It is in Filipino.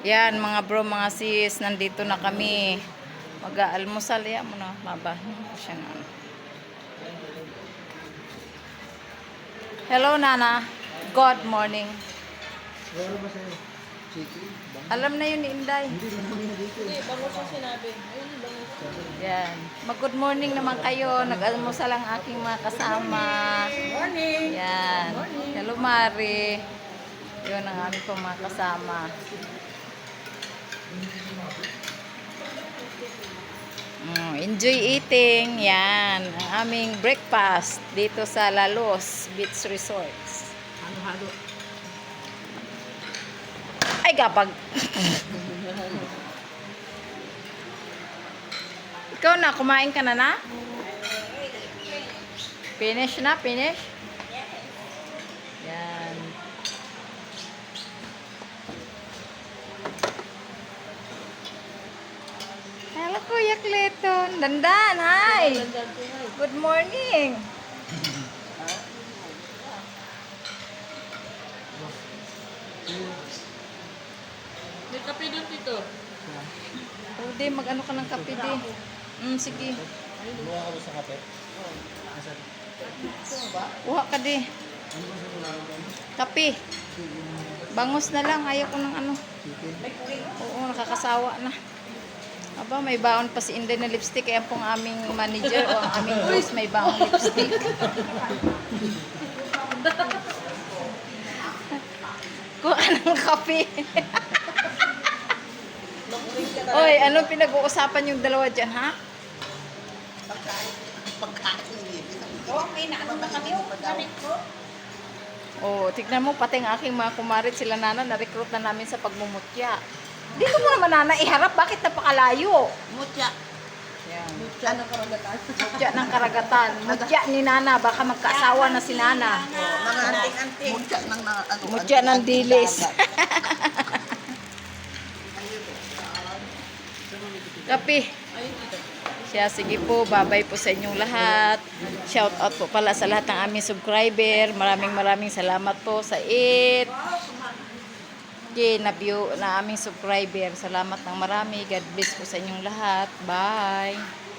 Yan, mga bro, mga sis, nandito na kami. Mag-aalmusal. Yan mo na, baba. Siya na. Hello, Nana. Good morning. Ba sa'yo? Alam na yun ni Inday. Hindi siya sinabi. Bango. Yan. Mag-good morning naman kayo. Nag-almusal ang aking mga kasama. Morning! Yan. Hello, Mari. Yun ang aming mga kasama. Mm, enjoy eating. Yan. Ang aming breakfast dito sa Lalos Beach Resorts. Halo-halo. Ay, kapag... Ikaw na, kumain ka na na? Finish na, finish? Hello, Kuya Clayton. Dandan, hi. Good morning. May kape doon dito. O, di, mag-ano ka ng kape, di. Mm, sige. Buha ka sa kape? Kuha ka, di. Kape. Bangus na lang. Ayaw ko ng ano. Oo, nakakasawa na. Aba, may baon pa si Inday na lipstick. Kaya pong aming manager o ang aming boss may baon lipstick. Kuha ka ng kape. Oy, anong pinag-uusapan yung dalawa dyan, ha? Oh, tignan mo, pati ang aking mga kumarit, sila nana, na-recruit na namin sa pagmumutya. Dito mo naman nana iharap, bakit napakalayo? Mutya. Yan. Mutya ng karagatan. Mutya ng karagatan. Mutya ni nana, baka magkaasawa na si nana. Mga anting-anting. Mutya ng ano. Mutya ng dilis. Kapi. Siya, sige po, babay po sa inyong lahat. Shout out po pala sa lahat ng aming subscriber. Maraming maraming salamat po sa it. Okay, na view na aming subscriber. Salamat ng marami. God bless po sa inyong lahat. Bye.